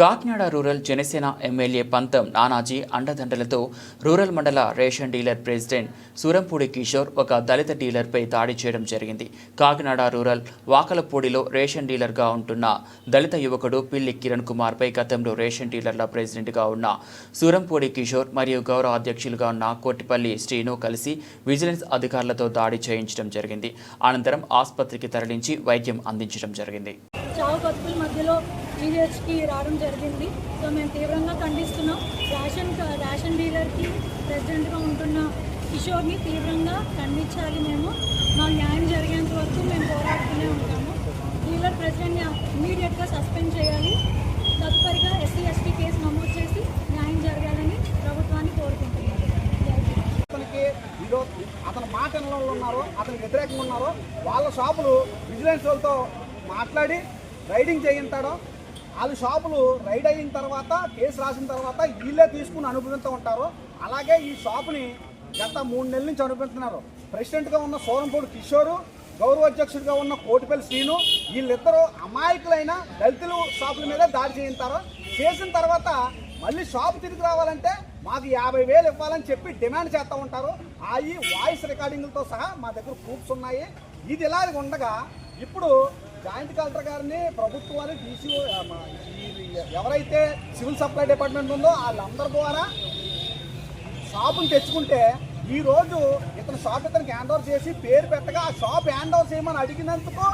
Kakinada rural Janasena MLA పంతం నానాజీ అండదండలతో rural మండల ration dealer president Surampudi Kishore ఒక దళిత డీలర్పై దాడి చేయడం జరిగింది. కాకినాడ రూరల్ వాకలపూడిలో రేషన్ డీలర్గా ఉంటున్న దళిత యువకుడు పిల్లి కిరణ్ కుమార్పై గతంలో రేషన్ డీలర్ల ప్రెసిడెంట్గా ఉన్న సూరంపూడి కిషోర్ మరియు గౌరవ అధ్యక్షులుగా ఉన్న కోటిపల్లి శ్రీను కలిసి విజిలెన్స్ అధికారులతో దాడి చేయించడం జరిగింది. అనంతరం ఆసుపత్రికి తరలించి వైద్యం అందించడం జరిగింది. చావు బతుకుల మధ్యలో జీహెచ్కి రావడం జరిగింది. సో మేము తీవ్రంగా ఖండిస్తున్నాం. రేషన్ రేషన్ డీలర్కి ప్రెసిడెంట్గా ఉంటున్న కిషోర్ని తీవ్రంగా ఖండించాలి మేము. మా న్యాయం జరిగేంత వరకు మేము పోరాడుతూనే ఉంటాము. డీలర్ ప్రెసిడెంట్ని ఇమీడియట్గా సస్పెండ్ చేయాలి. తదుపరిగా ఎస్సీ ఎస్టీ కేసు నమోదు చేసి న్యాయం జరగాలని ప్రభుత్వాన్ని కోరుకుంటున్నాను ఈరోజు అతను మాట ఉన్నారో అతనికి వ్యతిరేకంగా ఉన్నారో వాళ్ళ షాపులు విజిలెన్స్ వాళ్ళతో మాట్లాడి రైడింగ్ చేయించాడో వాళ్ళు షాపులు రైడ్ అయిన తర్వాత కేసు రాసిన తర్వాత వీళ్ళే తీసుకుని అనుభవిస్తూ ఉంటారు. అలాగే ఈ షాపుని గత మూడు నెలల నుంచి అనుభవిస్తున్నారు. ప్రెసిడెంట్గా ఉన్న సోరంపూడి కిషోరు గౌరవ అధ్యక్షుడిగా ఉన్న కోటిపల్లి శ్రీను వీళ్ళిద్దరూ అమాయకులైన దళితులు షాపుల మీద దాడి చేయించారు. చేసిన తర్వాత మళ్ళీ షాప్ తిరిగి రావాలంటే మాకు యాభై వేలు ఇవ్వాలని చెప్పి డిమాండ్ చేస్తూ ఉంటారు. అవి వాయిస్ రికార్డింగ్లతో సహా మా దగ్గర ప్రూఫ్స్ ఉన్నాయి. ఇది ఇలా ఉండగా ఇప్పుడు జాయింట్ కలెక్టర్ గారిని ప్రభుత్వాలు తీసి ఎవరైతే సివిల్ సప్లై డిపార్ట్మెంట్ ఉందో వాళ్ళందరి ద్వారా షాపుని తెచ్చుకుంటే ఈరోజు ఇతను షాప్ ఇతనికి హ్యాండ్ ఓవర్ చేసి పేరు పెట్టగా ఆ షాప్ హ్యాండ్ ఓవర్ చేయమని అడిగినందుకు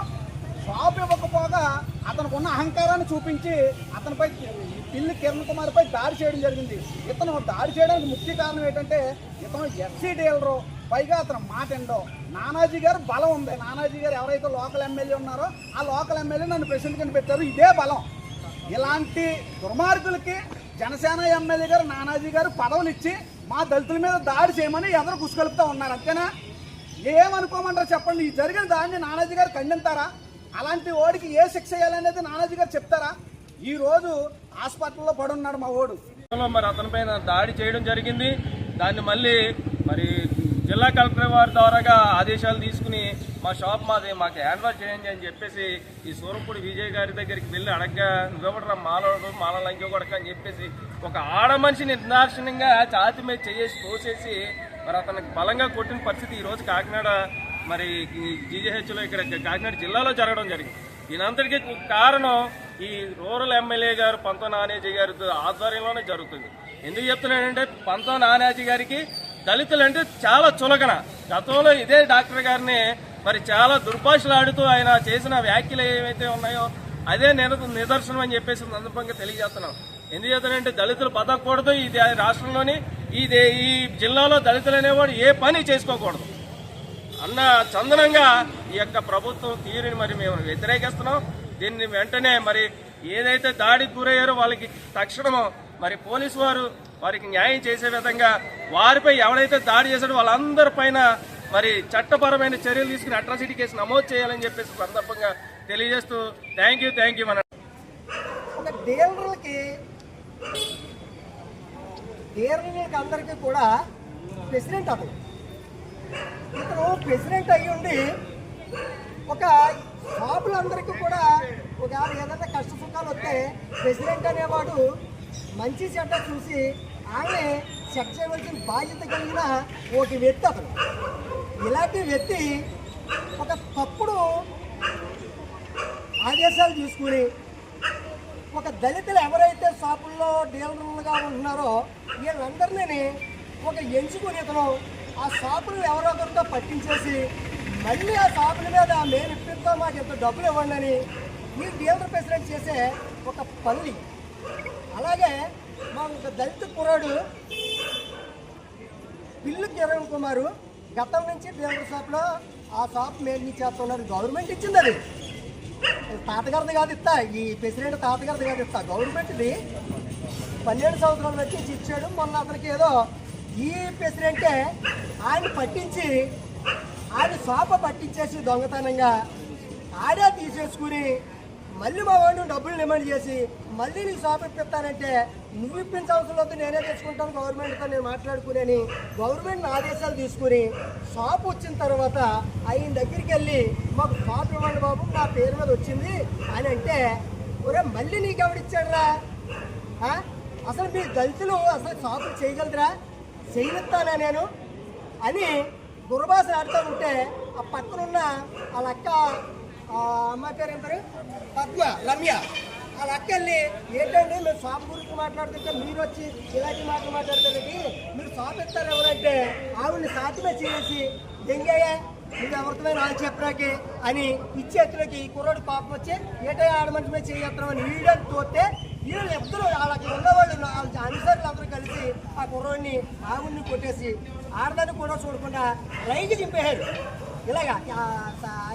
షాప్ ఇవ్వకపోగా అతనికి ఉన్న అహంకారాన్ని చూపించి అతనిపై పిల్లి కిరణ్ కుమార్పై దాడి చేయడం జరిగింది. ఇతను దాడి చేయడానికి ముఖ్య కారణం ఏంటంటే ఇతను ఎస్సీ డీలరు పైగా అతను మాట ఎండో నానాజీ గారు బలం ఉంది. నానాజీ గారు ఎవరైతే లోకల్ ఎమ్మెల్యే ఉన్నారో ఆ లోకల్ ఎమ్మెల్యే నన్ను ప్రెసిడెంట్ కింద పెట్టారు. ఇదే బలం. ఇలాంటి దుర్మార్గులకి జనసేన ఎమ్మెల్యే గారు నానాజీ గారు పదవులు ఇచ్చి మా దళితుల మీద దాడి చేయమని ఎదరు కుసుకలుపుతూ ఉన్నారు. అంతేనా? ఏమనుకోమంటారు చెప్పండి. ఈ జరిగిన దాన్ని నానాజీ గారు ఖండింతారా అలాంటి ఓడికి ఏ శిక్ష వేయాలనేది నానాజీ గారు చెప్తారా? ఈ రోజు హాస్పిటల్లో పడున్నాడు మా ఓడు మరి అతనిపైన దాడి చేయడం జరిగింది. దాన్ని మళ్ళీ మరి జిల్లా కలెక్టర్ వారి ద్వారాగా ఆదేశాలు తీసుకుని మా షాప్ మాది మాకు హ్యాండ్ చేయండి అని చెప్పేసి ఈ సూరంపూడి విజయ్ గారి దగ్గరికి వెళ్ళి అడగ్గా నువ్వెవడరా మాలడు మాల కొడక అని చెప్పేసి ఒక ఆడ మనిషి నిర్దాక్షిణ్యంగా ఛాతి మీద చేసి తోసేసి మరి అతనికి బలంగా కొట్టిన పరిస్థితి ఈరోజు కాకినాడ మరి జీజీహెచ్లో ఇక్కడ కాకినాడ జిల్లాలో జరగడం జరిగింది. దీనంతటికీ కారణం ఈ రూరల్ ఎమ్మెల్యే గారు పంత నానేజీ గారి ఆధ్వర్యంలోనే జరుగుతుంది. ఎందుకు చెప్తున్నానంటే పంత నానేజీ గారికి దళితులు అంటే చాలా చులకన. గతంలో ఇదే డాక్టర్ గారిని మరి చాలా దుర్భాషలు ఆడుతూ ఆయన చేసిన వ్యాఖ్యలు ఏవైతే ఉన్నాయో అదే నేను నిదర్శనం అని చెప్పేసి సందర్భంగా తెలియజేస్తున్నాం. ఎందుచేతనంటే దళితులు బతకూడదు ఈ రాష్ట్రంలోని ఈ ఈ జిల్లాలో దళితులు అనేవాడు ఏ పని చేసుకోకూడదు. అన్న చందనంగా ఈ యొక్క ప్రభుత్వం తీరుని మరి మేము వ్యతిరేకిస్తున్నాం. దీన్ని వెంటనే మరి ఏదైతే దాడికి గురయ్యారో వాళ్ళకి తక్షణం మరి పోలీసు వారు వారికి న్యాయం చేసే విధంగా వారిపై ఎవరైతే దాడి చేశాడో వాళ్ళందరి పైన మరి చట్టపరమైన చర్యలు తీసుకుని అట్రాసిటీ కేసు నమోదు చేయాలని చెప్పేసి సందర్భంగా తెలియజేస్తూ థ్యాంక్ యూ థ్యాంక్ యూ మన డీలర్లకి డీలర్లకి అందరికీ కూడా ప్రెసిడెంట్ అతను. ఇతను ప్రెసిడెంట్ అయ్యి ఉండి ఒక షాపులందరికీ కూడా ఒకవేళ ఏదైనా కష్ట సుఖాలు వస్తే ప్రెసిడెంట్ అనేవాడు మంచి చెడ్డ చూసి ఆమె సెట్ చేయవలసిన బాధ్యత కలిగిన ఒక వ్యక్తి అతను. ఇలాంటి వ్యక్తి ఒక తప్పుడు ఆదేశాలు తీసుకుని ఒక దళితులు ఎవరైతే షాపుల్లో డీలర్లుగా ఉంటున్నారో వీళ్ళందరినీ ఒక ఎంచుకుని ఇతను ఆ షాపులు ఎవరొకరితో పట్టించేసి మళ్ళీ ఆ షాపుల మీద మేము ఇప్పిస్తాం మాకు ఇంత డబ్బులు ఇవ్వండి అని ఈ డీలర్ ప్రెసిడెంట్ చేసే ఒక పల్లి అలాగే మా ఒక దళిత కుర్రాడు పిల్లు కిరణ్ కుమారు గతం నుంచి డ్రైవర్ షాప్లో ఆ షాప్ మెయింటైన్ చేస్తున్నారు. గవర్నమెంట్ ఇచ్చింది అది. తాతగారిది కాదు ఇస్తా. ఈ ప్రెసిడెంట్ తాతగారిది కాదు ఇస్తా. గవర్నమెంట్ది పన్నెండు సంవత్సరాలు వచ్చి ఇచ్చాడు. మొన్న అతనికి ఏదో ఈ ప్రెసిడెంటే ఆయన పట్టించి ఆయన షాప పట్టించేసి దొంగతనంగా ఆడే తీసేసుకుని మళ్ళీ మా వాడు డబ్బులు డిమాండ్ చేసి మళ్ళీ నీ షాప్ ఇప్పిస్తానంటే నువ్వు ఇప్పించవలసిన వద్దు నేనే తెచ్చుకుంటాను గవర్నమెంట్తో నేను మాట్లాడుకునేని. గవర్నమెంట్ ఆదేశాలు తీసుకుని షాప్ వచ్చిన తర్వాత ఆయన దగ్గరికి వెళ్ళి మాకు షాప్ ఇవ్వండి బాబు నా పేరు మీద వచ్చింది. అని అంటే ఒరే మళ్ళీ నీకు ఎవడిచ్చాడరా అసలు మీ దళితులు అసలు షాపులు చేయగలరా చేయనిస్తానా నేను? అని దుర్భాష ఆడుతూ ఉంటే ఆ పక్కనున్న వాళ్ళ అక్క ఆ అమ్మాయి పేరు ఏం పేరు? పద్మ రమ్య వాళ్ళ అక్కల్ని ఏంటండి? మేము షాప్ గురించి మాట్లాడుతుంటే మీరు వచ్చి ఇలాంటి మాటలు మాట్లాడుతుంది మీరు షాప్ ఇస్తారు ఎవరంటే ఆవిడని సాధ్యమే చేసి దెంగయ్యా నువ్వు ఎవరితోనే నాకు చెప్పరాకి అని ఇచ్చేతులకి కుర్రోడు పాపం వచ్చి ఏటో ఆడమంటమే చేయత్తామని వీడని తోతే వీళ్ళు ఇద్దరు వాళ్ళకి ఉన్నవాళ్ళు వాళ్ళ అనుసరులు అందరూ కలిసి ఆ కుర్రోడిని ఆవుని కొట్టేసి ఆడదాన్ని కూడా చూడకుండా రైకి దింపేశారు. ఇలాగా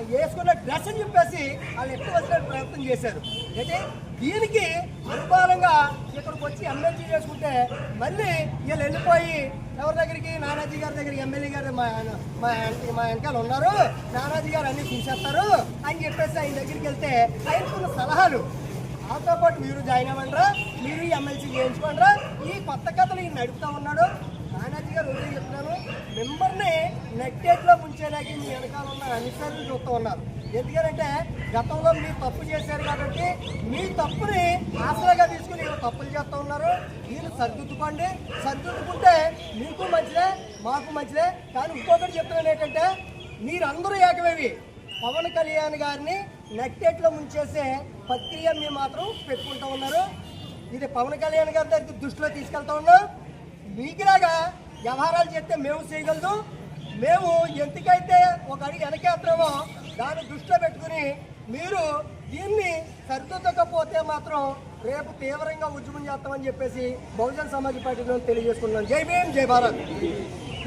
వేసుకున్న డ్రెస్ చింపేసి వాళ్ళు ఎక్కువ వచ్చిన ప్రయత్నం చేశారు. అయితే దీనికి అనుకూలంగా ఇక్కడికి వచ్చి ఎమ్మెల్సీ చేసుకుంటే మళ్ళీ వీళ్ళు వెళ్ళిపోయి ఎవరి దగ్గరికి? నానాజీ గారి దగ్గరికి ఎమ్మెల్యే గారు మా మా మా వెనకాల ఉన్నారు. నానాజీ గారు అన్ని చూసేస్తారు అని చెప్పేసి ఆయన దగ్గరికి వెళ్తే ఆయనకున్న సలహాలు. వాళ్ళతో పాటు మీరు జాయిన్ అవ్వండి మీరు ఎమ్మెల్సీ చేయించుకోండి ఈ కొత్త కథలు ఈయన నడుపుతా ఉన్నాడు నానాజీ గారు ఒకటే చెప్తున్నాను. మెంబర్ని నెట్టేట్లో ముంచేదానికి మీ వెనకాల ఉన్న అనిసార్లు చూస్తూ ఉన్నారు. ఎందుకంటే గతంలో మీరు తప్పు చేశారు కాబట్టి మీ తప్పుని ఆసరాగా తీసుకుని వీళ్ళు తప్పులు చేస్తూ ఉన్నారు. వీళ్ళు సర్దుద్దుకోండి సర్దుద్దుకుంటే మీకు మంచిదే మాకు మంచిదే. కానీ ఇంకొకటి చెప్తున్నాను ఏంటంటే మీరందరూ ఏకమేవి. పవన్ కళ్యాణ్ గారిని నెట్టేట్లో ముంచేసే ప్రక్రియ మీరు మాత్రం పెట్టుకుంటూ ఉన్నారు. ఇది పవన్ కళ్యాణ్ గారి దగ్గర దృష్టిలో తీసుకెళ్తా ఉన్నాం. మీకులాగా వ్యవహారాలు చేస్తే మేము చేయగలదు. మేము ఎంతకైతే ఒక అడిగి వెనకేస్తామో దాన్ని దృష్టిలో పెట్టుకుని మీరు దీన్ని సరిదిద్దకపోతే మాత్రం రేపు తీవ్రంగా ఉద్యమం చేస్తామని చెప్పేసి బహుజన సమాజ్ పార్టీలో తెలియజేసుకున్నాం జై భీం జై భారత్.